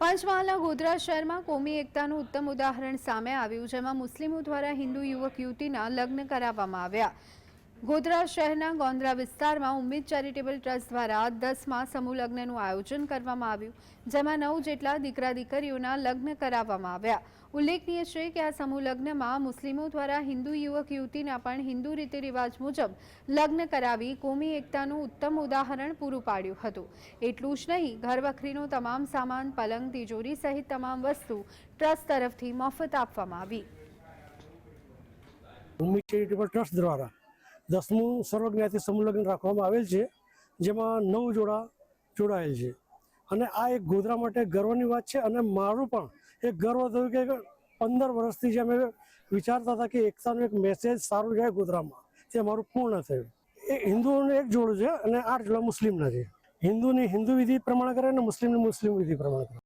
પંચમહાલના ગોધરા શહેરમાં કોમી એકતાનું ઉત્તમ ઉદાહરણ સામે આવ્યું, જેમાં મુસ્લિમો દ્વારા હિન્દુ યુવક યુવતીના લગ્ન કરાવવામાં આવ્યા. ગોધરા શહેરના ગોંદરા વિસ્તારમાં ઉમ્મીદ ચેરિટેબલ ટ્રસ્ટ દ્વારા દસમા સમૂહ લગ્નનું આયોજન કરવામાં આવ્યું, જેમાં નવ જેટલા દીકરા દીકરીઓના લગ્ન કરાવવામાં આવ્યા. ઉલ્લેખનીય છે કે આ સમૂહ લગ્નમાં મુસ્લિમો દ્વારા હિન્દુ યુવક યુવતીના પણ હિન્દુ રીતિ રિવાજ મુજબ લગ્ન કરાવી કોમી એકતાનું ઉત્તમ ઉદાહરણ પૂરું પાડ્યું હતું. એટલું જ નહીં ઘર વખરીનો તમામ સામાન, પલંગ, તિજોરી સહિત તમામ વસ્તુ ટ્રસ્ટ તરફથી મફત આપવામાં આવી. ઉમ્મીદ ચેરિટેબલ ટ્રસ્ટ દ્વારા દસમું સર્વજ્ઞાતિ સમુલગ્ન રાખવામાં આવેલ છે, જેમાં નવ જોડા જોડાયેલ છે. અને આ એક ગોધરા માટે ગર્વની વાત છે અને મારું પણ એક ગર્વ થયું કે પંદર વર્ષથી જે અમે વિચારતા હતા કે એકતાનો એક મેસેજ સારું જાય ગોધરામાં, તે મારું પૂર્ણ થયું. એ હિન્દુઓનું એક જોડું છે અને આઠ જોડા મુસ્લિમના છે. હિન્દુની હિન્દુ વિધિ પ્રમાણે કરે અને મુસ્લિમની મુસ્લિમ વિધિ પ્રમાણે કરે